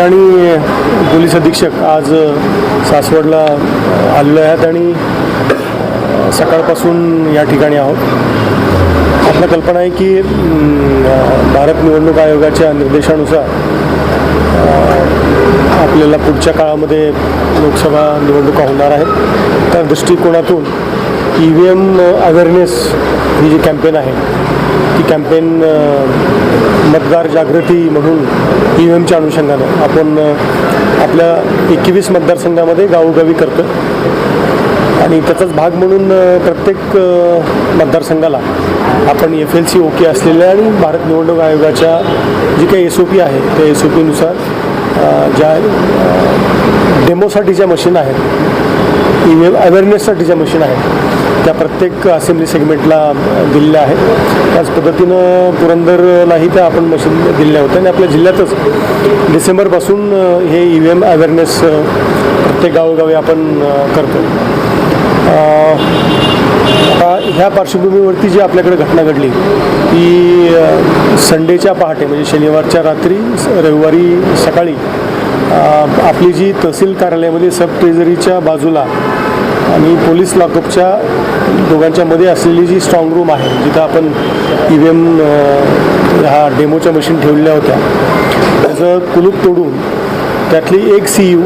आणि पोलीस अधीक्षक आज सासवडला आलेलो आहेत आणि सकाळपासून या ठिकाणी आहोत. आपल्या कल्पना आहे की भारत निवडणूक आयोगाच्या निर्देशानुसार आपल्याला पुढच्या काळामध्ये लोकसभा निवडणुका होणार आहेत. त्या दृष्टिकोनातून ई व्ही एम अवेअरनेस ही जी कॅम्पेन आहे ती कॅम्पेन मतदार जागृती म्हणून ई व्ही एमच्या अनुषंगानं आपण आपल्या एकवीस मतदारसंघामध्ये गावोगावी करतो आणि त्याचाच भाग म्हणून प्रत्येक मतदारसंघाला आपण एफ एल सी ओके असलेल्या आणि भारत निवडणूक आयोगाच्या जी काही एस ओ पी आहे त्या एस ओ पीनुसार ज्या डेमोसाठीच्या मशीन आहेत ई व्ही अवेअरनेससाठीच्या मशीन आहेत त्या प्रत्येक असेंब्ली सेगमेंटला दिलेल्या आहेत. त्याच पद्धतीनं पुरंदरलाही त्या आपण मशीन दिलेल्या होत्या. आणि आपल्या जिल्ह्यातच डिसेंबरपासून हे ई व्ही एम अवेअरनेस प्रत्येक गावोगावी आपण करतो आता ह्या पार्श्वभूमीवरती जी आपल्याकडे घटना घडली ती संडेच्या पहाटे म्हणजे शनिवारच्या रात्री स- रविवारी सकाळी आपली जी तहसील कार्यालयामध्ये सब ट्रेझरीच्या बाजूला आणि पोलीस लॉकअपच्या दोघांच्या मध्ये असलेली जी स्ट्रॉंग रूम आहे जिथं आपण ई व्ही एम ह्या डेमोच्या मशीन ठेवलेल्या होत्या त्याचं कुलूप तोडून त्यातली एक सी यू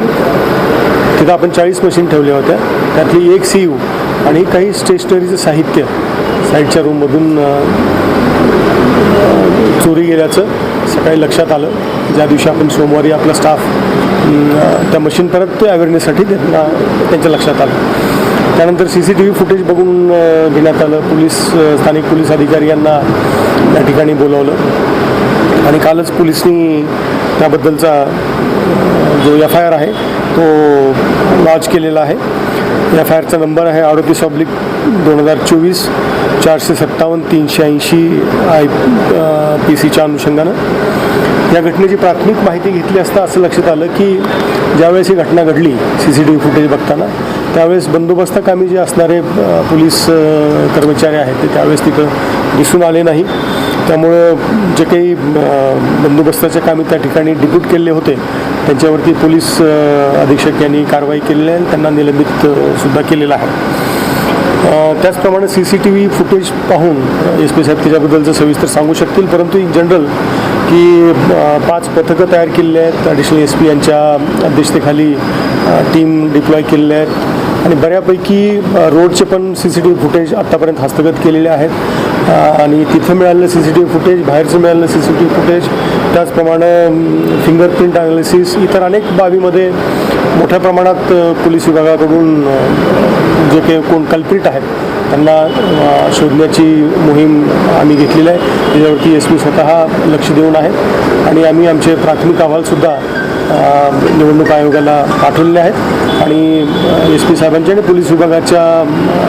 तिथं आपण चाळीस मशीन ठेवल्या होत्या त्यातली एक सी यू आणि काही स्टेशनरीचं साहित्य साईडच्या रूममधून चोरी गेल्याचं सकाळी लक्षात आलं. ज्या दिवशी आपण सोमवारी आपला स्टाफ त्या मशीन परत ते अवेअरनेससाठी त्यांना त्यांच्या लक्षात आलं. त्यानंतर C C T V footage बघून घेण्यात आलं. पोलीस स्थानिक पोलीस अधिकारी यांना या ठिकाणी बोलावलं. आणि कालच पोलिसनी त्याबद्दलचा जो एफ आय आर आहे तो लॉन्च केलेला आहे. एफ आय आरचा नंबर आहे आरोपी सॉब्लिक दोन हजार चोवीस चारशे सत्तावन्न तीनशे ऐंशी आय पी सीच्या अनुषंगानं. या घटनेची प्राथमिक माहिती घेतली असता असं लक्षात आलं की ज्यावेळेस ही घटना घडली C C T V footage बघताना त्यावेळेस बंदोबस्त कामी जे असणारे पोलीस कर्मचारी आहेत ते त्यावेळेस तिथं दिसून आले नाही. त्यामुळं जे काही बंदोबस्ताच्या कामी त्या ठिकाणी डिप्यूट केलेले होते त्यांच्यावरती पोलीस अधीक्षक यांनी कारवाई केलेली आहे त्यांना निलंबित सुद्धा केलेलं आहे. त्याचप्रमाणे C C T V footage पाहून एस पी साहेब त्याच्याबद्दलचं सविस्तर सांगू शकतील. परंतु इन जनरल की पाच पथकं तयार केलेली आहेत. ॲडिशनल एस पी यांच्या अध्यक्षतेखाली टीम डिप्लॉय केलेल्या आहेत. आणि बऱ्यापैकी रोडचे पण C C T V footage आत्तापर्यंत हस्तगत केलेले आहेत. आणि तिथं मिळालेलं C C T V footage बाहेरचं मिळालेलं C C T V footage त्याचप्रमाणे फिंगरप्रिंट अनालिसिस इतर अनेक बाबीमध्ये मोठ्या प्रमाणात पोलीस विभागाकडून जे काही कोण कल्प्रिट आहेत त्यांना शोधण्याची मोहीम आम्ही घेतलेली आहे. त्याच्यावरती एस पी स्वतः लक्ष देऊन आहेत. आणि आम्ही आमचे प्राथमिक अहवालसुद्धा निवडणूक आयोगाला पाठवलेले आहेत. आणि एस पी साहेबांच्या आणि पोलीस विभागाच्या अ,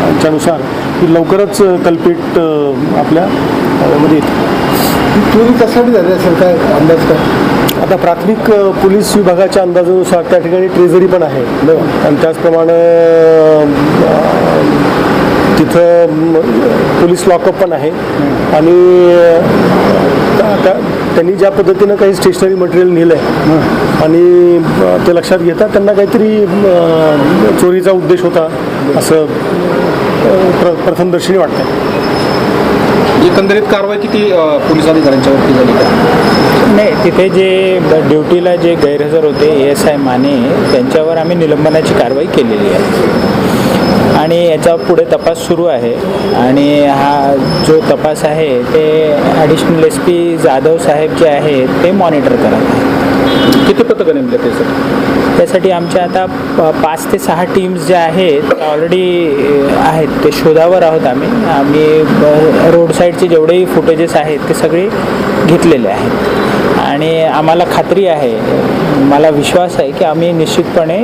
ह्याच्यानुसार की लवकरच कल्पिट अ, आपल्या मध्ये चोरी कशासाठी झाली असेल? काय अंदाज काय? आता प्राथमिक पोलीस विभागाच्या अंदाजानुसार त्या ठिकाणी ट्रेझरी पण आहे. आणि त्याचप्रमाणे तिथं पोलीस लॉकअप पण आहे. आणि त्या- त्यांनी ज्या पद्धतीनं काही स्टेशनरी मटेरियल नेलं आहे आणि ते लक्षात घेता त्यांना काहीतरी चोरीचा उद्देश होता असं प्र प्रथमदर्शनी वाटतं एकंदरीत कारवाई किती पोलीस अधिकाऱ्यांच्यावरती झाली? नाही तिथे जे ड्युटीला जे गैरहजर होते ए एस आय माने त्यांच्यावर आम्ही निलंबनाची कारवाई केलेली आहे. आणि याचा पुढे तपास सुरू आहे. आणि हा जो तपास आहे ते ॲडिशनल एस पी जाधव साहेब जे आहेत ते मॉनिटर करत आहेत. किती पथकं नेमले ते सर त्यासाठी आमच्या आता पाच ते सहा टीम्स ज्या आहेत ऑलरेडी आहेत. ते शोधावर आहोत आम्ही. आम्ही रोड साईडचे जेवढेही फुटेजेस आहेत ते सगळे घेतलेले आहेत. आणि आम्हाला खात्री आहे मला विश्वास आहे की आम्ही निश्चितपणे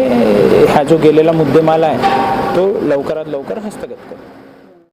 हा जो गेलेला मुद्देमाल आहे तो लवकरात लवकर हस्तगत करू